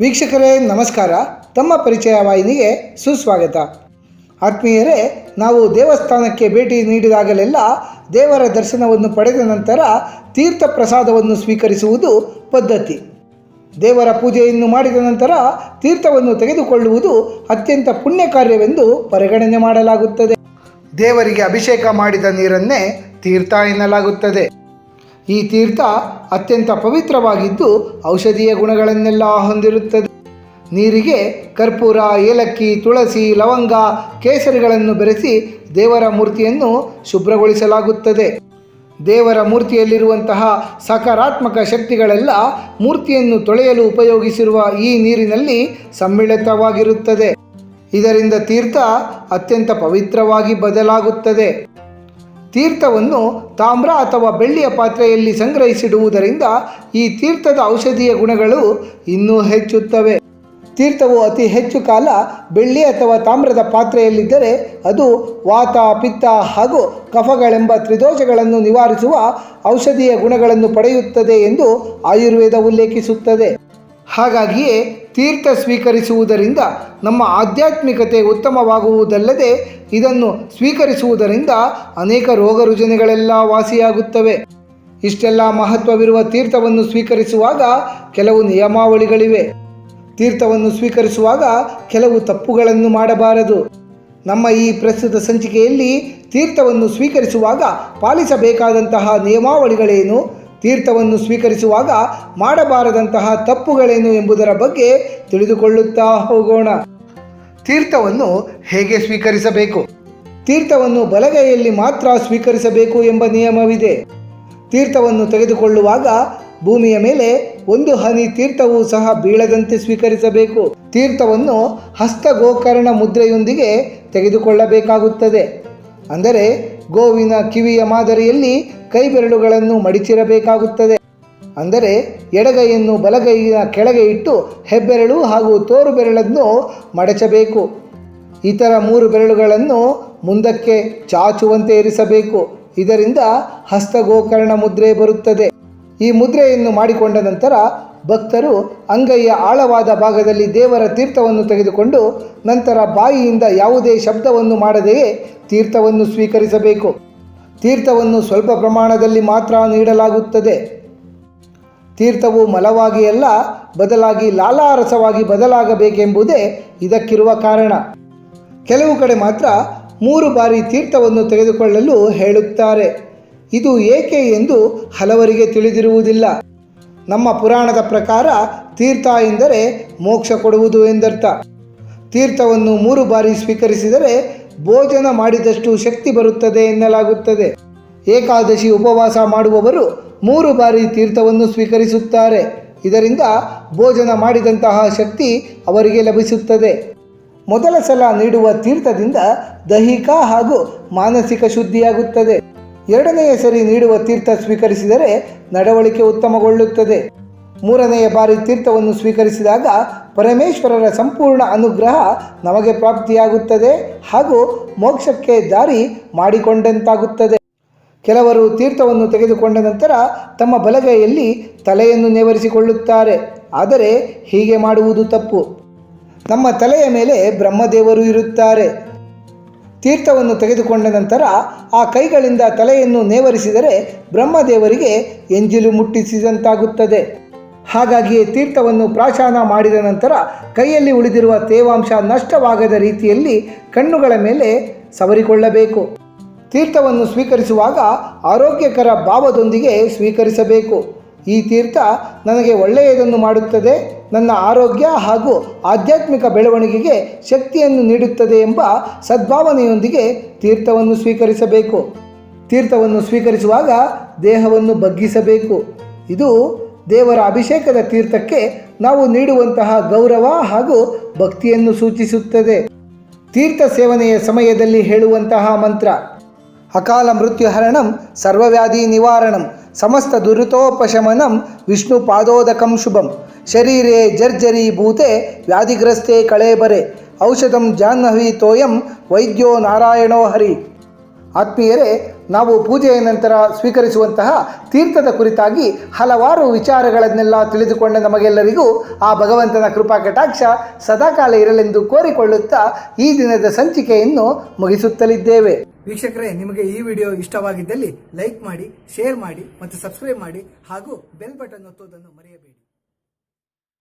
ವೀಕ್ಷಕರೇ, ನಮಸ್ಕಾರ. ತಮ್ಮ ಪರಿಚಯ ವಾಹಿನಿಗೆ ಸುಸ್ವಾಗತ. ಆತ್ಮೀಯರೇ, ನಾವು ದೇವಸ್ಥಾನಕ್ಕೆ ಭೇಟಿ ನೀಡಿದಾಗಲೆಲ್ಲ ದೇವರ ದರ್ಶನವನ್ನು ಪಡೆದ ನಂತರ ತೀರ್ಥ ಪ್ರಸಾದವನ್ನು ಸ್ವೀಕರಿಸುವುದು ಪದ್ಧತಿ. ದೇವರ ಪೂಜೆಯನ್ನು ಮಾಡಿದ ನಂತರ ತೀರ್ಥವನ್ನು ತೆಗೆದುಕೊಳ್ಳುವುದು ಅತ್ಯಂತ ಪುಣ್ಯ ಕಾರ್ಯವೆಂದು ಪರಿಗಣನೆ ಮಾಡಲಾಗುತ್ತದೆ. ದೇವರಿಗೆ ಅಭಿಷೇಕ ಮಾಡಿದ ನೀರನ್ನೇ ತೀರ್ಥ ಎನ್ನಲಾಗುತ್ತದೆ. ಈ ತೀರ್ಥ ಅತ್ಯಂತ ಪವಿತ್ರವಾಗಿದ್ದು ಔಷಧೀಯ ಗುಣಗಳನ್ನೆಲ್ಲ ಹೊಂದಿರುತ್ತದೆ. ನೀರಿಗೆ ಕರ್ಪೂರ, ಏಲಕ್ಕಿ, ತುಳಸಿ, ಲವಂಗ, ಕೇಸರಿಗಳನ್ನು ಬೆರೆಸಿ ದೇವರ ಮೂರ್ತಿಯನ್ನು ಶುಭ್ರಗೊಳಿಸಲಾಗುತ್ತದೆ. ದೇವರ ಮೂರ್ತಿಯಲ್ಲಿರುವಂತಹ ಸಕಾರಾತ್ಮಕ ಶಕ್ತಿಗಳೆಲ್ಲ ಮೂರ್ತಿಯನ್ನು ತೊಳೆಯಲು ಉಪಯೋಗಿಸಿರುವ ಈ ನೀರಿನಲ್ಲಿ ಸಮ್ಮಿಳಿತವಾಗಿರುತ್ತದೆ. ಇದರಿಂದ ತೀರ್ಥ ಅತ್ಯಂತ ಪವಿತ್ರವಾಗಿ ಬದಲಾಗುತ್ತದೆ. ತೀರ್ಥವನ್ನು ತಾಮ್ರ ಅಥವಾ ಬೆಳ್ಳಿಯ ಪಾತ್ರೆಯಲ್ಲಿ ಸಂಗ್ರಹಿಸಿಡುವುದರಿಂದ ಈ ತೀರ್ಥದ ಔಷಧೀಯ ಗುಣಗಳು ಇನ್ನೂ ಹೆಚ್ಚುತ್ತವೆ. ತೀರ್ಥವು ಅತಿ ಹೆಚ್ಚು ಕಾಲ ಬೆಳ್ಳಿ ಅಥವಾ ತಾಮ್ರದ ಪಾತ್ರೆಯಲ್ಲಿದ್ದರೆ ಅದು ವಾತ, ಪಿತ್ತ ಹಾಗೂ ಕಫಗಳೆಂಬ ತ್ರಿದೋಷಗಳನ್ನು ನಿವಾರಿಸುವ ಔಷಧೀಯ ಗುಣಗಳನ್ನು ಪಡೆಯುತ್ತದೆ ಎಂದು ಆಯುರ್ವೇದ ಉಲ್ಲೇಖಿಸುತ್ತದೆ. ಹಾಗಾಗಿಯೇ ತೀರ್ಥ ಸ್ವೀಕರಿಸುವುದರಿಂದ ನಮ್ಮ ಆಧ್ಯಾತ್ಮಿಕತೆ ಉತ್ತಮವಾಗುವುದಲ್ಲದೆ ಇದನ್ನು ಸ್ವೀಕರಿಸುವುದರಿಂದ ಅನೇಕ ರೋಗ ರುಜಿನಗಳೆಲ್ಲ ವಾಸಿಯಾಗುತ್ತವೆ. ಇಷ್ಟೆಲ್ಲ ಮಹತ್ವವಿರುವ ತೀರ್ಥವನ್ನು ಸ್ವೀಕರಿಸುವಾಗ ಕೆಲವು ನಿಯಮಾವಳಿಗಳಿವೆ. ತೀರ್ಥವನ್ನು ಸ್ವೀಕರಿಸುವಾಗ ಕೆಲವು ತಪ್ಪುಗಳನ್ನು ಮಾಡಬಾರದು. ನಮ್ಮ ಈ ಪ್ರಸ್ತುತ ಸಂಚಿಕೆಯಲ್ಲಿ ತೀರ್ಥವನ್ನು ಸ್ವೀಕರಿಸುವಾಗ ಪಾಲಿಸಬೇಕಾದಂತಹ ನಿಯಮಾವಳಿಗಳೇನು? ತೀರ್ಥವನ್ನು ಸ್ವೀಕರಿಸುವಾಗ ಮಾಡಬಾರದಂತಹ ತಪ್ಪುಗಳೇನು ಎಂಬುದರ ಬಗ್ಗೆ ತಿಳಿದುಕೊಳ್ಳುತ್ತಾ ಹೋಗೋಣ. ತೀರ್ಥವನ್ನು ಹೇಗೆ ಸ್ವೀಕರಿಸಬೇಕು? ತೀರ್ಥವನ್ನು ಬಲಗೈಯಲ್ಲಿ ಮಾತ್ರ ಸ್ವೀಕರಿಸಬೇಕು ಎಂಬ ನಿಯಮವಿದೆ. ತೀರ್ಥವನ್ನು ತೆಗೆದುಕೊಳ್ಳುವಾಗ ಭೂಮಿಯ ಮೇಲೆ ಒಂದು ಹನಿ ತೀರ್ಥವೂ ಸಹ ಬೀಳದಂತೆ ಸ್ವೀಕರಿಸಬೇಕು. ತೀರ್ಥವನ್ನು ಹಸ್ತಗೋಕರ್ಣ ಮುದ್ರೆಯೊಂದಿಗೆ ತೆಗೆದುಕೊಳ್ಳಬೇಕಾಗುತ್ತದೆ. ಅಂದರೆ ಗೋವಿನ ಕಿವಿಯ ಮಾದರಿಯಲ್ಲಿ ಕೈ ಬೆರಳುಗಳನ್ನು ಮಡಿಚಿರಬೇಕಾಗುತ್ತದೆ. ಅಂದರೆ ಎಡಗೈಯನ್ನು ಬಲಗೈಯ ಕೆಳಗೆ ಇಟ್ಟು ಹೆಬ್ಬೆರಳು ಹಾಗೂ ತೋರು ಬೆರಳನ್ನು ಮಡಚಬೇಕು. ಇತರ ಮೂರು ಬೆರಳುಗಳನ್ನು ಮುಂದಕ್ಕೆ ಚಾಚುವಂತೆ ಇರಿಸಬೇಕು. ಇದರಿಂದ ಹಸ್ತಗೋಕರ್ಣ ಮುದ್ರೆ ಬರುತ್ತದೆ. ಈ ಮುದ್ರೆಯನ್ನು ಮಾಡಿಕೊಂಡ ನಂತರ ಭಕ್ತರು ಅಂಗೈಯ ಆಳವಾದ ಭಾಗದಲ್ಲಿ ದೇವರ ತೀರ್ಥವನ್ನು ತೆಗೆದುಕೊಂಡು ನಂತರ ಬಾಯಿಯಿಂದ ಯಾವುದೇ ಶಬ್ದವನ್ನು ಮಾಡದೆಯೇ ತೀರ್ಥವನ್ನು ಸ್ವೀಕರಿಸಬೇಕು. ತೀರ್ಥವನ್ನು ಸ್ವಲ್ಪ ಪ್ರಮಾಣದಲ್ಲಿ ಮಾತ್ರ ನೀಡಲಾಗುತ್ತದೆ. ತೀರ್ಥವು ಮಲವಾಗಿ ಅಲ್ಲ, ಬದಲಾಗಿ ಲಾಲಾರಸವಾಗಿ ಬದಲಾಗಬೇಕೆಂಬುದೇ ಇದಕ್ಕಿರುವ ಕಾರಣ. ಕೆಲವು ಕಡೆ ಮಾತ್ರ ಮೂರು ಬಾರಿ ತೀರ್ಥವನ್ನು ತೆಗೆದುಕೊಳ್ಳಲು ಹೇಳುತ್ತಾರೆ. ಇದು ಏಕೆ ಎಂದು ಹಲವರಿಗೆ ತಿಳಿದಿರುವುದಿಲ್ಲ. ನಮ್ಮ ಪುರಾಣದ ಪ್ರಕಾರ ತೀರ್ಥ ಎಂದರೆ ಮೋಕ್ಷ ಕೊಡುವುದು ಎಂದರ್ಥ. ತೀರ್ಥವನ್ನು ಮೂರು ಬಾರಿ ಸ್ವೀಕರಿಸಿದರೆ ಭೋಜನ ಮಾಡಿದಷ್ಟು ಶಕ್ತಿ ಬರುತ್ತದೆ ಎನ್ನಲಾಗುತ್ತದೆ. ಏಕಾದಶಿ ಉಪವಾಸ ಮಾಡುವವರು ಮೂರು ಬಾರಿ ತೀರ್ಥವನ್ನು ಸ್ವೀಕರಿಸುತ್ತಾರೆ. ಇದರಿಂದ ಭೋಜನ ಮಾಡಿದಂತಹ ಶಕ್ತಿ ಅವರಿಗೆ ಲಭಿಸುತ್ತದೆ. ಮೊದಲ ಸಲ ನೀಡುವ ತೀರ್ಥದಿಂದ ದೈಹಿಕ ಹಾಗೂ ಮಾನಸಿಕ ಶುದ್ಧಿಯಾಗುತ್ತದೆ. ಎರಡನೆಯ ಸರಿ ನೀಡುವ ತೀರ್ಥ ಸ್ವೀಕರಿಸಿದರೆ ನಡವಳಿಕೆ ಉತ್ತಮಗೊಳ್ಳುತ್ತದೆ. ಮೂರನೆಯ ಬಾರಿ ತೀರ್ಥವನ್ನು ಸ್ವೀಕರಿಸಿದಾಗ ಪರಮೇಶ್ವರರ ಸಂಪೂರ್ಣ ಅನುಗ್ರಹ ನಮಗೆ ಪ್ರಾಪ್ತಿಯಾಗುತ್ತದೆ ಹಾಗೂ ಮೋಕ್ಷಕ್ಕೆ ದಾರಿ ಮಾಡಿಕೊಂಡಂತಾಗುತ್ತದೆ. ಕೆಲವರು ತೀರ್ಥವನ್ನು ತೆಗೆದುಕೊಂಡ ನಂತರ ತಮ್ಮ ಬಲಗೈಯಲ್ಲಿ ತಲೆಯನ್ನು ನೇವರಿಸಿಕೊಳ್ಳುತ್ತಾರೆ. ಆದರೆ ಹೀಗೆ ಮಾಡುವುದು ತಪ್ಪು. ನಮ್ಮ ತಲೆಯ ಮೇಲೆ ಬ್ರಹ್ಮದೇವರು ಇರುತ್ತಾರೆ. ತೀರ್ಥವನ್ನು ತೆಗೆದುಕೊಂಡ ನಂತರ ಆ ಕೈಗಳಿಂದ ತಲೆಯನ್ನು ನೇವರಿಸಿದರೆ ಬ್ರಹ್ಮದೇವರಿಗೆ ಎಂಜಿಲು ಮುಟ್ಟಿಸಿದಂತಾಗುತ್ತದೆ. ಹಾಗಾಗಿಯೇ ತೀರ್ಥವನ್ನು ಪ್ರಾಶಾನ ಮಾಡಿದ ನಂತರ ಕೈಯಲ್ಲಿ ಉಳಿದಿರುವ ತೇವಾಂಶ ನಷ್ಟವಾಗದ ರೀತಿಯಲ್ಲಿ ಕಣ್ಣುಗಳ ಮೇಲೆ ಸವರಿಕೊಳ್ಳಬೇಕು. ತೀರ್ಥವನ್ನು ಸ್ವೀಕರಿಸುವಾಗ ಆರೋಗ್ಯಕರ ಭಾವದೊಂದಿಗೆ ಸ್ವೀಕರಿಸಬೇಕು. ಈ ತೀರ್ಥ ನನಗೆ ಒಳ್ಳೆಯದನ್ನು ಮಾಡುತ್ತದೆ, ನನ್ನ ಆರೋಗ್ಯ ಹಾಗೂ ಆಧ್ಯಾತ್ಮಿಕ ಬೆಳವಣಿಗೆಗೆ ಶಕ್ತಿಯನ್ನು ನೀಡುತ್ತದೆ ಎಂಬ ಸದ್ಭಾವನೆಯೊಂದಿಗೆ ತೀರ್ಥವನ್ನು ಸ್ವೀಕರಿಸಬೇಕು. ತೀರ್ಥವನ್ನು ಸ್ವೀಕರಿಸುವಾಗ ದೇಹವನ್ನು ಬಗ್ಗಿಸಬೇಕು. ಇದು ದೇವರ ಅಭಿಷೇಕದ ತೀರ್ಥಕ್ಕೆ ನಾವು ನೀಡುವಂತಹ ಗೌರವ ಹಾಗೂ ಭಕ್ತಿಯನ್ನು ಸೂಚಿಸುತ್ತದೆ. ತೀರ್ಥ ಸೇವನೆಯ ಸಮಯದಲ್ಲಿ ಹೇಳುವಂತಹ ಮಂತ್ರ ಅಕಾಲ ಮೃತ್ಯುಹರಣಂ ಸರ್ವವ್ಯಾಧಿ ನಿವಾರಣಂ, ಸಮಸ್ತ ದುರಿತೋಪಶಮನಂ, ವಿಷ್ಣು ಪಾದೋದಕಂ ಶುಭಂ. ಶರೀರೇ ಜರ್ಜರಿ ಭೂತೆ ವ್ಯಾಧಿಗ್ರಸ್ತೆ ಕಳೇಬರೆ. ಔಷಧಂ ಜಾಹ್ನವಿ ತೋಯಂ, ವೈದ್ಯೋ ನಾರಾಯಣೋ ಹರಿ. ಆತ್ಮೀಯರೇ ನಾವು ಪೂಜೆಯ ನಂತರ ಸ್ವೀಕರಿಸುವಂತಹ ತೀರ್ಥದ ಕುರಿತಾಗಿ ಹಲವಾರು ವಿಚಾರಗಳನ್ನೆಲ್ಲ ತಿಳಿದುಕೊಂಡ ನಮಗೆಲ್ಲರಿಗೂ ಆ ಭಗವಂತನ ಕೃಪಾ ಕಟಾಕ್ಷ ಸದಾಕಾಲ ಇರಲೆಂದು ಕೋರಿಕೊಳ್ಳುತ್ತಾ ಈ ದಿನದ ಸಂಚಿಕೆಯನ್ನು ಮುಗಿಸುತ್ತಲಿದ್ದೇವೆ. ವೀಕ್ಷಕರೇ, ನಿಮಗೆ ಈ ವಿಡಿಯೋ ಇಷ್ಟವಾಗಿದ್ದಲ್ಲಿ ಲೈಕ್ ಮಾಡಿ, ಶೇರ್ ಮಾಡಿ ಮತ್ತು ಸಬ್ಸ್ಕ್ರೈಬ್ ಮಾಡಿ ಹಾಗೂ ಬೆಲ್ ಬಟನ್ ಒತ್ತುವುದನ್ನು ಮರೆಯಬೇಡಿ.